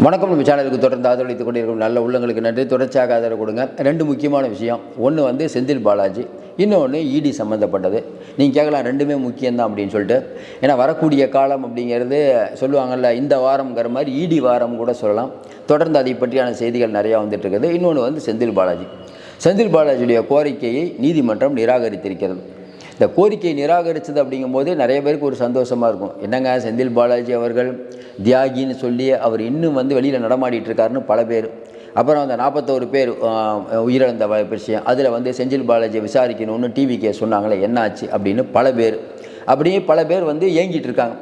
வணக்கம். நம்ம சேனலுக்கு தொடர்ந்து ஆதரவளித்துக் கொண்டிருக்கும் நல்ல உள்ளங்களுக்கு நன்றி. தொடர்ச்சியாக ஆதரவு கொடுங்க. ரெண்டு முக்கியமான விஷயம். ஒன்று வந்து செந்தில் பாலாஜி. இன்னொன்று இடி சம்மந்தப்பட்டது நீங்கள் கேட்கலாம் ரெண்டுமே முக்கியம்தான் அப்படின்னு சொல்லிட்டு. ஏன்னா வரக்கூடிய காலம் அப்படிங்கிறது சொல்லுவாங்கள்ல இந்த வாரம்ங்கிற மாதிரி இடி வாரம் கூட சொல்லலாம். தொடர்ந்து அதை பற்றியான செய்திகள் நிறையா வந்துட்டு இருக்குது இன்னொன்று வந்து செந்தில் பாலாஜி. செந்தில் பாலாஜியுடைய கோரிக்கையை நீதிமன்றம் நிராகரித்திருக்கிறது. இந்த கோரிக்கையை நிராகரித்தது அப்படிங்கும்போது நிறைய பேருக்கு ஒரு சந்தோஷமாக இருக்கும். என்னங்க செந்தில் பாலாஜி அவர்கள் தியாகின்னு சொல்லி அவர் இன்னும் வந்து வெளியில் நடமாடிட்டு இருக்காருன்னு பல பேர். அப்புறம் அந்த நாற்பத்தோரு பேர் உயிரிழந்த விஷயம். அதில் வந்து செந்தில் பாலாஜியை விசாரிக்கணும்னு டிவிக்கே சொன்னாங்களே என்னாச்சு அப்படின்னு பல பேர். அப்படியே பல பேர் வந்து ஏங்கிட்டு இருக்காங்க.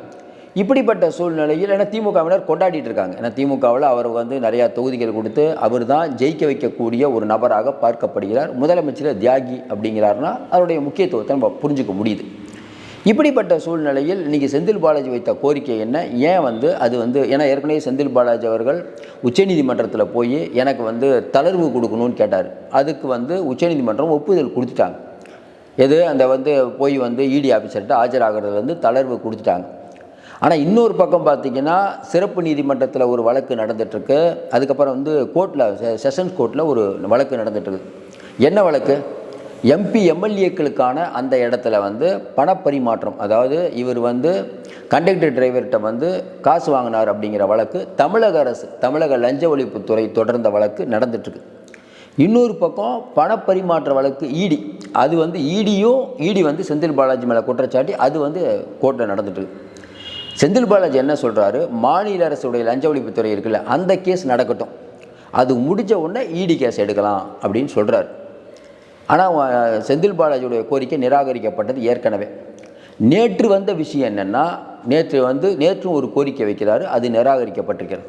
இப்படிப்பட்ட சூழ்நிலையில் ஏன்னா திமுகவினர் கொண்டாடிட்டு இருக்காங்க. ஏன்னா திமுகவில் அவர் வந்து நிறையா தொகுதிகள் கொடுத்து அவர் தான் ஜெயிக்க வைக்கக்கூடிய ஒரு நபராக பார்க்கப்படுகிறார். முதலமைச்சர் தியாகி அப்படிங்கிறாருன்னா அவருடைய முக்கியத்துவத்தை நம்ம புரிஞ்சுக்க முடியுது. இப்படிப்பட்ட சூழ்நிலையில் இன்றைக்கி செந்தில் பாலாஜி வைத்த கோரிக்கை என்ன? ஏன் வந்து அது வந்து ஏன்னா ஏற்கனவே செந்தில் பாலாஜி அவர்கள் உச்சநீதிமன்றத்தில் போய் எனக்கு வந்து தளர்வு கொடுக்கணும்னு கேட்டார். அதுக்கு வந்து உச்சநீதிமன்றம் ஒப்புதல் கொடுத்துட்டாங்க. எது? அந்த வந்து போய் வந்து இடி ஆஃபீஸர்கிட்ட ஆஜராகிறது வந்து தளர்வு கொடுத்துட்டாங்க. ஆனால் இன்னொரு பக்கம் பார்த்தீங்கன்னா சிறப்பு நீதிமன்றத்தில் ஒரு வழக்கு நடந்துகிட்ருக்கு அதுக்கப்புறம் வந்து கோர்ட்டில் செஷன்ஸ் கோர்ட்டில் ஒரு வழக்கு நடந்துகிட்ருக்கு என்ன வழக்கு? எம்பி எம்எல்ஏக்களுக்கான அந்த இடத்துல வந்து பணப்பரிமாற்றம் அதாவது இவர் வந்து கண்டக்டர் டிரைவர்கிட்ட வந்து காசு வாங்கினார் அப்படிங்கிற வழக்கு தமிழக அரசு தமிழக லஞ்ச ஒழிப்புத்துறை தொடர்ந்த வழக்கு நடந்துட்டுருக்கு. இன்னொரு பக்கம் பணப்பரிமாற்ற வழக்கு இடி அது வந்து இடியும் இடி வந்து செந்தில் பாலாஜி மேலே குற்றச்சாட்டி அது வந்து கோர்ட்டில் நடந்துட்டுருக்கு. செந்தில் பாலாஜி என்ன சொல்கிறாரு மாநில அரசுடைய லஞ்ச ஒழிப்புத்துறை இருக்குல்ல அந்த கேஸ் நடக்கட்டும். அது முடிஞ்ச உடனே இடி கேஸ் எடுக்கலாம் அப்படின்னு சொல்கிறார் ஆனால் செந்தில் பாலாஜியுடைய கோரிக்கை நிராகரிக்கப்பட்டது ஏற்கனவே. நேற்று வந்த விஷயம் என்னென்னா நேற்று வந்து நேற்றும் ஒரு கோரிக்கை வைக்கிறாரு அது நிராகரிக்கப்பட்டிருக்கிறது.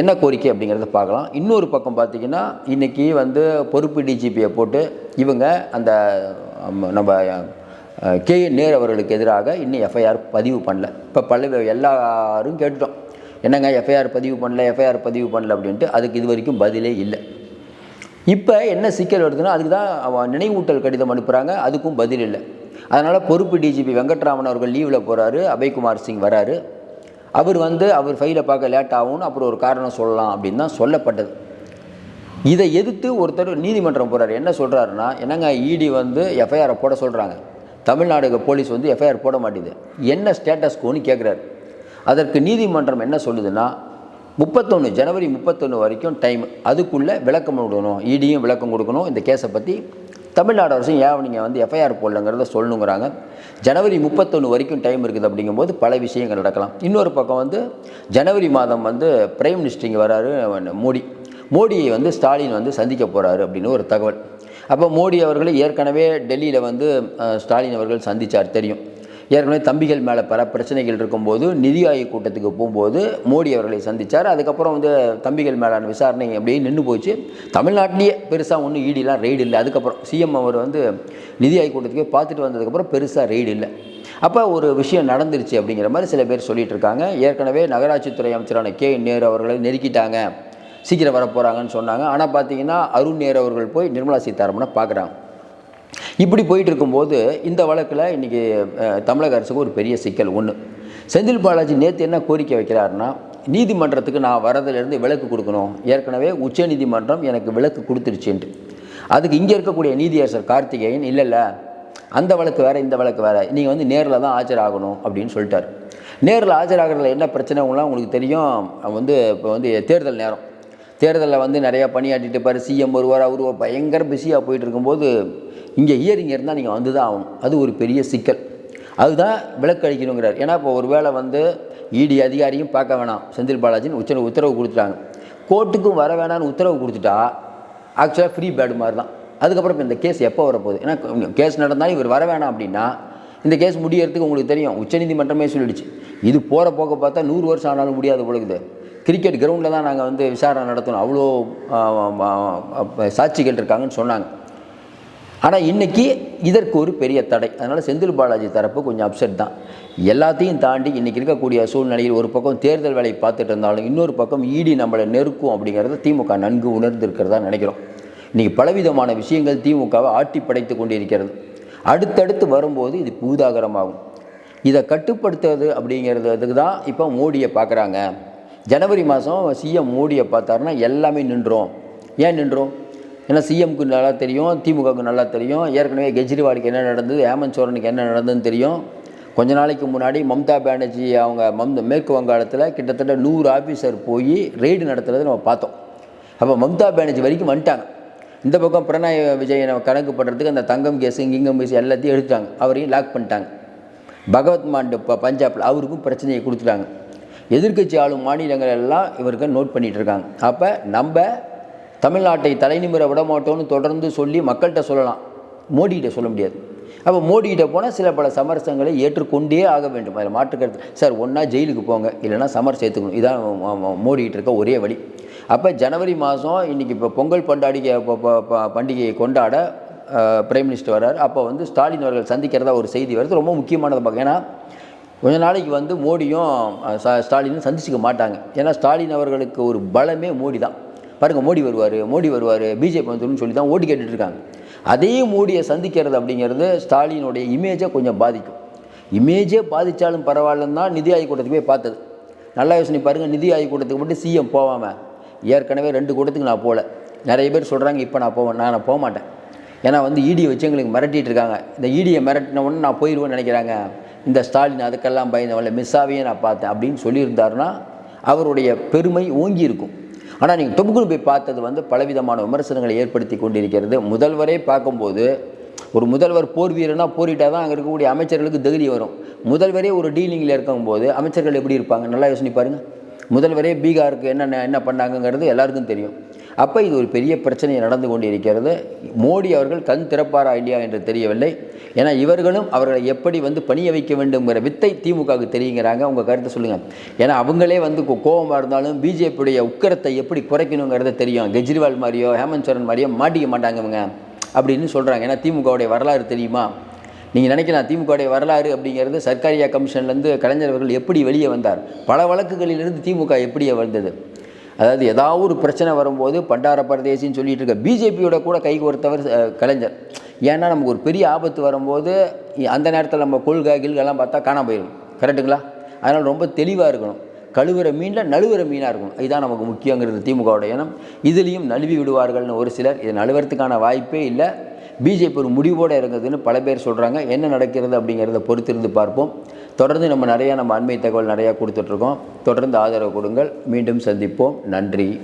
என்ன கோரிக்கை அப்படிங்கிறத பார்க்கலாம். இன்னொரு பக்கம் பார்த்தீங்கன்னா இன்றைக்கி வந்து பொறுப்பு டிஜிபியை போட்டு இவங்க அந்த நம்ம கே நேர் அவர்களுக்கு எதிராக இன்னும் எஃப்ஐஆர் பதிவு பண்ணல. இப்போ பல்ல எல்லாரும் கேட்டுட்டோம். என்னங்க எஃப்ஐஆர் பதிவு பண்ணல எஃப்ஐஆர் பதிவு பண்ணல அப்படின்ட்டு அதுக்கு இது வரைக்கும் பதிலே இல்லை. இப்போ என்ன சிக்கல் வருதுன்னா அதுக்கு தான் அவன் நினைவூட்டல் கடிதம் அனுப்புகிறாங்க அதுக்கும் பதில் இல்லை. அதனால் பொறுப்பு டிஜிபி வெங்கட்ராமன் அவர்கள் லீவில் போகிறாரு அபய்குமார் சிங் வராரு. அவர் வந்து அவர் ஃபைலை பார்க்க லேட் ஆகும்னு அப்புறம் ஒரு காரணம் சொல்லலாம் அப்படின்னு தான் சொல்லப்பட்டது. இதை எதிர்த்து ஒருத்தர் நீதிமன்றம் போகிறார் என்ன சொல்கிறாருன்னா என்னங்க இடி வந்து எஃப்ஐஆரை போட சொல்கிறாங்க தமிழ்நாடு போலீஸ் வந்து எஃப்ஐஆர் போட மாட்டேது என்ன ஸ்டேட்டஸ் கோன்னு கேட்குறாரு அதற்கு நீதிமன்றம் என்ன சொல்லுதுன்னா முப்பத்தொன்று ஜனவரி முப்பத்தொன்று வரைக்கும் டைம் அதுக்குள்ளே விளக்கம் கொடுக்கணும் இடியும் விளக்கம் கொடுக்கணும். இந்த கேஸை பற்றி தமிழ்நாடு அரசும் ஏன் நீங்கள் வந்து எஃப்ஐஆர் போடலங்கிறத சொல்லணுங்கிறாங்க. ஜனவரி முப்பத்தொன்று வரைக்கும் டைம் இருக்குது அப்படிங்கும்போது பல விஷயங்கள் நடக்கலாம். இன்னொரு பக்கம் வந்து ஜனவரி மாதம் வந்து பிரைம் மினிஸ்டர் இங்கே வராரு மோடி. மோடியை வந்து ஸ்டாலின் வந்து சந்திக்க போகிறாரு அப்படின்னு ஒரு தகவல். அப்போ மோடி அவர்களை ஏற்கனவே டெல்லியில் வந்து ஸ்டாலின் அவர்கள் சந்தித்தார் தெரியும். ஏற்கனவே தம்பிகள் மேலே பல பிரச்சனைகள் இருக்கும்போது நிதி ஆயோக் கூட்டத்துக்கு போகும்போது மோடி அவர்களை சந்தித்தார் அதுக்கப்புறம் வந்து தம்பிகள் மேலான விசாரணை அப்படியே நின்று போச்சு. தமிழ்நாட்டிலேயே பெருசாக ஒன்றும் ஈடிலாம் ரெய்டு இல்லை. அதுக்கப்புறம் சிஎம் அவர் வந்து நிதி ஆயோக் கூட்டத்துக்கு பார்த்துட்டு வந்ததுக்கப்புறம் பெருசாக ரெய்டு இல்லை. அப்போ ஒரு விஷயம் நடந்துருச்சு அப்படிங்கிற மாதிரி சில பேர் சொல்லிகிட்டு இருக்காங்க. ஏற்கனவே நகராட்சித்துறை அமைச்சரான கே. நேரு அவர்களை நெருக்கிட்டாங்க. சீக்கிரம் வரப்போகிறாங்கன்னு சொன்னாங்க. ஆனால் பார்த்தீங்கன்னா அருண் நேரு அவர்கள் போய் நிர்மலா சீதாராமனை பார்க்குறாங்க இப்படி போயிட்டு இருக்கும்போது இந்த வழக்கில் இன்றைக்கி தமிழக அரசுக்கு ஒரு பெரிய சிக்கல் ஒன்று செந்தில் பாலாஜி நேற்று என்ன கோரிக்கை வைக்கிறாருன்னா நீதிமன்றத்துக்கு நான் வரதுலேருந்து விலக்கு கொடுக்கணும். ஏற்கனவே உச்சநீதிமன்றம் எனக்கு விலக்கு கொடுத்துருச்சுன்ட்டு. அதுக்கு இங்கே இருக்கக்கூடிய நீதியரசர் கார்த்திகேயன் இல்லை இல்லை அந்த வழக்கு வேறு இந்த வழக்கு வேறு. நீங்கள் வந்து நேரில் தான் ஆஜராகணும் அப்படின்னு சொல்லிட்டார். நேரில் ஆஜராகிறதுல என்ன பிரச்சனைலாம் உங்களுக்கு தெரியும்? வந்து இப்போ வந்து தேர்தல் நேரம். தேர்தலில் வந்து நிறையா பணியாற்றிட்டு இருப்பார் சிஎம் வருவார் அவர் ஒரு பயங்கர பிஸியாக போயிட்டு இருக்கும்போது இங்கே ஹியரிங் இருந்தால் நீங்கள் வந்து தான் ஆகணும். அது ஒரு பெரிய சிக்கல். அதுதான் விளக்களிக்கணுங்கிறார் ஏன்னா இப்போ ஒரு வேளை வந்து இடி அதிகாரியும் பார்க்க வேணாம். செந்தில் பாலாஜின்னு உச்ச உத்தரவு கொடுத்துட்டாங்க. கோர்ட்டுக்கும் வர வேணாம்னு உத்தரவு கொடுத்துட்டா ஆக்சுவலாக ஃப்ரீ பேடு மாதிரி தான் அதுக்கப்புறம் இப்போ இந்த கேஸ் எப்போ வரப்போகுது? ஏன்னா கேஸ் நடந்தாலும் இவர் வர வேணாம் அப்படின்னா இந்த கேஸ் முடியறதுக்கு உங்களுக்கு தெரியும். உச்சநீதிமன்றமே சொல்லிடுச்சு. இது போகிற போக்க பார்த்தா நூறு வருஷம் ஆனாலும் முடியாது பொழுது கிரிக்கெட் கிரவுண்டில் தான் நாங்கள் வந்து விசாரணை நடத்தணும். அவ்வளோ சாட்சிகள் இருக்காங்கன்னு சொன்னாங்க. ஆனால் இன்றைக்கி இதற்கு ஒரு பெரிய தடை. அதனால் செந்தில் பாலாஜி தரப்பு கொஞ்சம் அப்செட் தான். எல்லாத்தையும் தாண்டி இன்றைக்கி இருக்கக்கூடிய சூழ்நிலையில் ஒரு பக்கம் தேர்தல் வேலை பார்த்துட்டு இருந்தாலும் இன்னொரு பக்கம் ஈடி நம்மளை நெருக்கும் அப்படிங்கிறத திமுக நன்கு உணர்ந்து இருக்கிறதா நினைக்கிறோம். இன்றைக்கி பலவிதமான விஷயங்கள் திமுகவை ஆட்டி படைத்து கொண்டிருக்கிறது. அடுத்தடுத்து வரும்போது இது பூதாகரமாகும். இதை கட்டுப்படுத்துறது அப்படிங்கிறதுக்கு தான் இப்போ மோடியை பார்க்குறாங்க. ஜனவரி மாதம் சிஎம் மோடியை பார்த்தாருன்னா எல்லாமே நின்றோம். ஏன் நின்றோம்? ஏன்னா சிஎம்க்கு நல்லா தெரியும் திமுகவுக்கு நல்லா தெரியும். ஏற்கனவே கெஜ்ரிவாலுக்கு என்ன நடந்தது ஹேமந்த் சோரனுக்கு என்ன நடந்ததுன்னு தெரியும். கொஞ்ச நாளைக்கு முன்னாடி மம்தா பானர்ஜி அவங்க மம்த மேற்கு வங்காளத்தில் கிட்டத்தட்ட நூறு ஆஃபீஸர் போய் ரெய்டு நடத்துறதை நம்ம பார்த்தோம். அப்போ மம்தா பானர்ஜி வரைக்கும் வந்துட்டாங்க. இந்த பக்கம் பிரணாய் விஜயனை கணக்கு பண்ணுறதுக்கு அந்த தங்கம் கேஸு கிங்கம் கேஸ் எல்லாத்தையும் எடுத்துட்டாங்க. அவரையும் லாக் பண்ணிட்டாங்க. பகவத் மாண்டு இப்போ பஞ்சாபில் அவருக்கும் பிரச்சனையை கொடுத்துட்டாங்க. எதிர்க்கட்சி ஆளும் மாநிலங்கள் எல்லாம் இவருக்கு நோட் பண்ணிகிட்டு இருக்காங்க அப்போ நம்ம தமிழ்நாட்டை தலைநிமிர விட மாட்டோம்னு தொடர்ந்து சொல்லி மக்கள்கிட்ட சொல்லலாம். மோடிகிட்ட சொல்ல முடியாது. அப்போ மோடிக்கிட்ட போனால் சில பல சமரசங்களை ஏற்றுக்கொண்டே ஆக வேண்டும். அதில் மாற்றுக்கிறது சார் ஒன்றா ஜெயிலுக்கு போங்க. இல்லைன்னா சமரசம் ஏற்றுக்கணும் இதான் மோடிக்கிட்டு இருக்க ஒரே வழி. அப்போ ஜனவரி மாதம் இன்றைக்கி இப்போ பொங்கல் பண்டாடிக்கை ப- ப- ப- பண்டிகையை கொண்டாட பிரைம் மினிஸ்டர் வர்றார். அப்போ வந்து ஸ்டாலின் அவர்கள் சந்திக்கிறதா ஒரு செய்தி வருது. ரொம்ப முக்கியமானது பார்க்க. ஏன்னா கொஞ்ச நாளைக்கு வந்து மோடியும் ஸ்டாலினும் சந்திச்சுக்க மாட்டாங்க. ஏன்னா ஸ்டாலின் அவர்களுக்கு ஒரு பலமே மோடி தான் பாருங்கள் மோடி வருவார் மோடி வருவார் பிஜேபி வந்துடும் சொல்லி தான் ஓட்டு கேட்டுட்ருக்காங்க. அதே மோடியை சந்திக்கிறது அப்படிங்கிறது ஸ்டாலினுடைய இமேஜை கொஞ்சம் பாதிக்கும். இமேஜே பாதித்தாலும் பரவாயில்லன்னு தான் நிதி ஆய்வு கூட்டத்துக்கு போய் பார்த்தது. நல்லா யோசனை பாருங்கள் நிதி ஆய்வு கூட்டத்துக்கு மட்டும் சிஎம் போவாமல் ஏற்கனவே ரெண்டு கூட்டத்துக்கு நான் போகல. நிறைய பேர் சொல்கிறாங்க இப்போ நான் போவேன் நான் போக மாட்டேன். ஏன்னா வந்து இடியை வச்சு எங்களுக்கு மிரட்டிகிட்டு இருக்காங்க. இந்த இடியை மிரட்டின உடனே நான் போயிடுவேன்னு நினைக்கிறாங்க. இந்த ஸ்டாலின் அதுக்கெல்லாம் பயந்தவங்கள மிஸ்ஸாவையே நான் பார்த்தேன் அப்படின்னு சொல்லியிருந்தாருன்னா அவருடைய பெருமை ஓங்கி இருக்கும். ஆனால் நீங்கள் தொகுக்குன்னு போய் பார்த்தது வந்து பலவிதமான விமர்சனங்களை ஏற்படுத்தி கொண்டிருக்கிறது. முதல்வரே பார்க்கும்போது ஒரு முதல்வர் போர் வீரனா போரிட்டால் தான் அங்கே இருக்கக்கூடிய அமைச்சர்களுக்கு தகுதி வரும். முதல்வரே ஒரு டீலிங்கில் இருக்கும்போது அமைச்சர்கள் எப்படி இருப்பாங்க? நல்லா யோசனை பாருங்கள் முதல்வரே பீகாருக்கு என்னென்ன என்ன பண்ணாங்கங்கிறது எல்லாருக்கும் தெரியும். அப்போ இது ஒரு பெரிய பிரச்சனை நடந்து கொண்டு இருக்கிறது மோடி அவர்கள் கண் திறப்பாரா இல்லையா என்று தெரியவில்லை. ஏன்னா இவர்களும் அவர்களை எப்படி வந்து பணிய வைக்க வேண்டுங்கிற வித்தை திமுகவுக்கு தெரியுங்கிறாங்க. உங்கள் கருத்தை சொல்லுங்கள் ஏன்னா அவங்களே வந்து கோ- இருந்தாலும் பிஜேபியுடைய உக்கரத்தை எப்படி குறைக்கணுங்கிறத தெரியும். கெஜ்ரிவால் மாதிரியோ ஹேமந்த் சோரன் மாதிரியோ மாட்டிக்க மாட்டாங்க இவங்க அப்படின்னு சொல்கிறாங்க ஏன்னா திமுகவுடைய வரலாறு தெரியுமா? நீங்கள் நினைக்கலாம் திமுகவுடைய வரலாறு அப்படிங்கிறது சர்க்காரியா கமிஷன்லேருந்து கலைஞர் அவர்கள் எப்படி வெளியே வந்தார்? பல வழக்குகளிலிருந்து திமுக எப்படியே வந்தது? அதாவது ஏதாவது ஒரு பிரச்சனை வரும்போது பண்டார பரதேசின்னு சொல்லிட்டு இருக்க பிஜேபியோட கூட கை கோர்த்தவர் கலைஞர். ஏன்னா நமக்கு ஒரு பெரிய ஆபத்து வரும்போது அந்த நேரத்தில் நம்ம கொள்கை கில்கெல்லாம் பார்த்தா காணாம போயிடும் கரெக்டுங்களா அதனால் ரொம்ப தெளிவாக இருக்கணும். கழுவுற மீனில் நழுவுற மீனாக இருக்கணும். இதுதான் நமக்கு முக்கியங்கிறது திமுகவோட எண்ணம். இதுலேயும் நழுவி விடுவார்கள்னு ஒரு சிலர். இது நழுவறதுக்கான வாய்ப்பே இல்லை. பிஜேபி ஒரு முடிவோடு இருக்கிறதுன்னு பல பேர் சொல்கிறாங்க என்ன நடக்கிறது அப்படிங்கிறத பொறுத்திருந்து பார்ப்போம். தொடர்ந்து நம்ம நிறையா நம்ம அண்மை தகவல் நிறையா கொடுத்துட்ருக்கோம். தொடர்ந்து ஆதரவு கொடுங்கள். மீண்டும் சந்திப்போம். நன்றி.